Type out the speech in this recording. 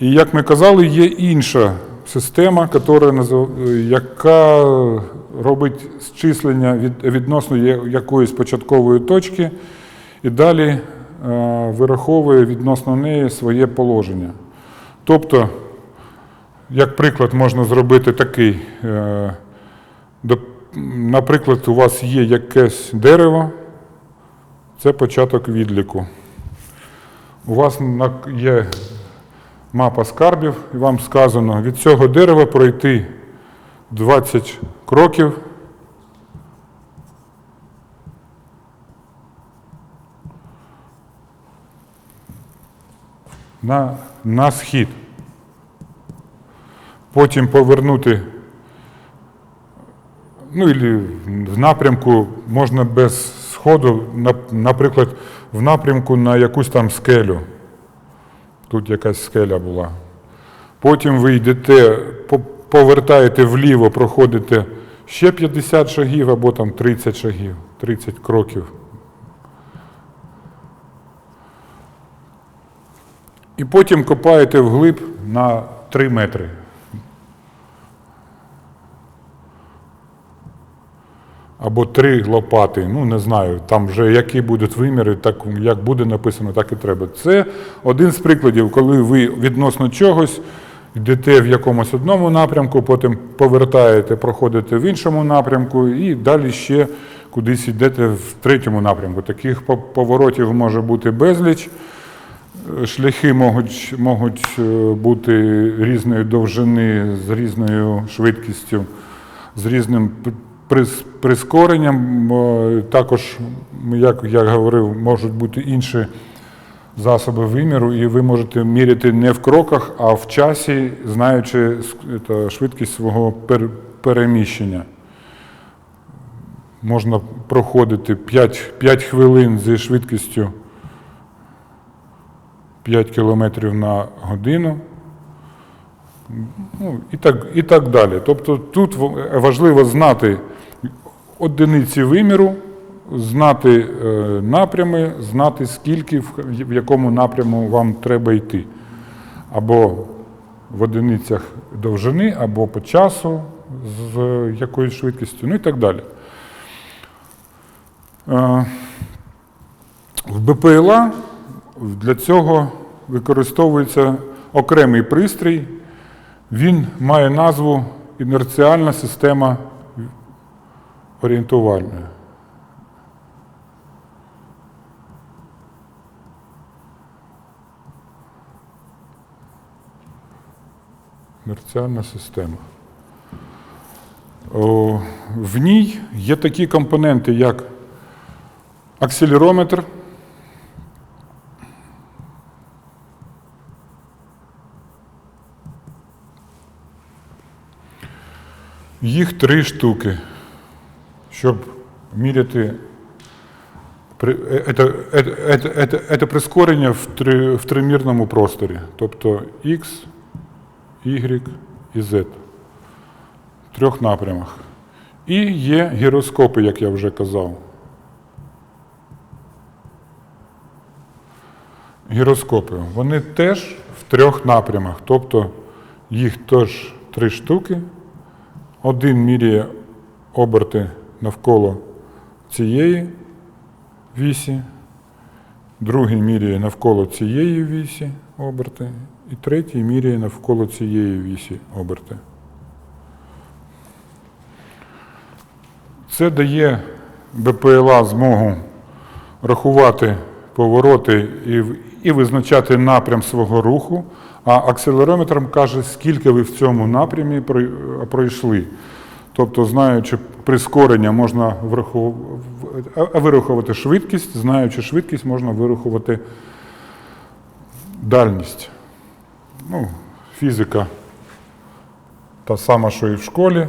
І як ми казали, є інша система, яка, робить зчислення відносно якоїсь початкової точки і далі е, вираховує відносно неї своє положення. Тобто, як приклад, можна зробити такий. Наприклад, у вас є якесь дерево, це початок відліку. У вас є мапа скарбів, і вам сказано від цього дерева пройти 20 кроків. На, на схід. Потім повернути, ну і в напрямку можна без сходу, наприклад, в напрямку на якусь там скелю. Тут якась скеля була. Потім ви йдете, повертаєте вліво, проходите ще 50 шагів або там 30 шагів, 30 кроків. І потім копаєте вглиб на 3 метри. Або три лопати, ну не знаю, там вже які будуть виміри, так як буде написано, так і треба. Це один з прикладів, коли ви відносно чогось йдете в якомусь одному напрямку, потім повертаєте, проходите в іншому напрямку і далі ще кудись йдете в третьому напрямку. Таких поворотів може бути безліч. Шляхи можуть, можуть е, бути різної довжини, з різною швидкістю, з різним прискоренням. Е, Також, як я говорив, можуть бути інші засоби виміру, і ви можете міряти не в кроках, а в часі, знаючи швидкість свого пер- переміщення. Можна проходити 5, 5 хвилин зі швидкістю 5 км на годину. Ну, і, так, і так далі. Тобто тут важливо знати одиниці виміру, знати е, напрями, знати скільки, в, якому напряму вам треба йти. Або в одиницях довжини, або по часу з якоюсь швидкістю, ну і так далі. Е, в БПЛА для цього використовується окремий пристрій. Він має назву інерціальна система орієнтувальна. Інерціальна система. О, в ній є такі компоненти, як акселерометр, Їх три штуки, щоб міряти це, е- прискорення в, три, в тримірному просторі, тобто X, Y і Z. В трьох напрямах. І є гіроскопи, як я вже казав. Гіроскопи. Вони теж в трьох напрямах, тобто їх теж три штуки. Один міряє оберти навколо цієї вісі, другий міряє навколо цієї вісі оберти, і третій міряє навколо цієї вісі оберти. Це дає БПЛА змогу рахувати повороти і, і визначати напрям свого руху, а акселерометром каже, скільки ви в цьому напрямі пройшли. Тобто, знаючи прискорення, можна врахов- вирахувати швидкість, знаючи швидкість, можна вирахувати дальність. Ну, фізика та сама, що і в школі.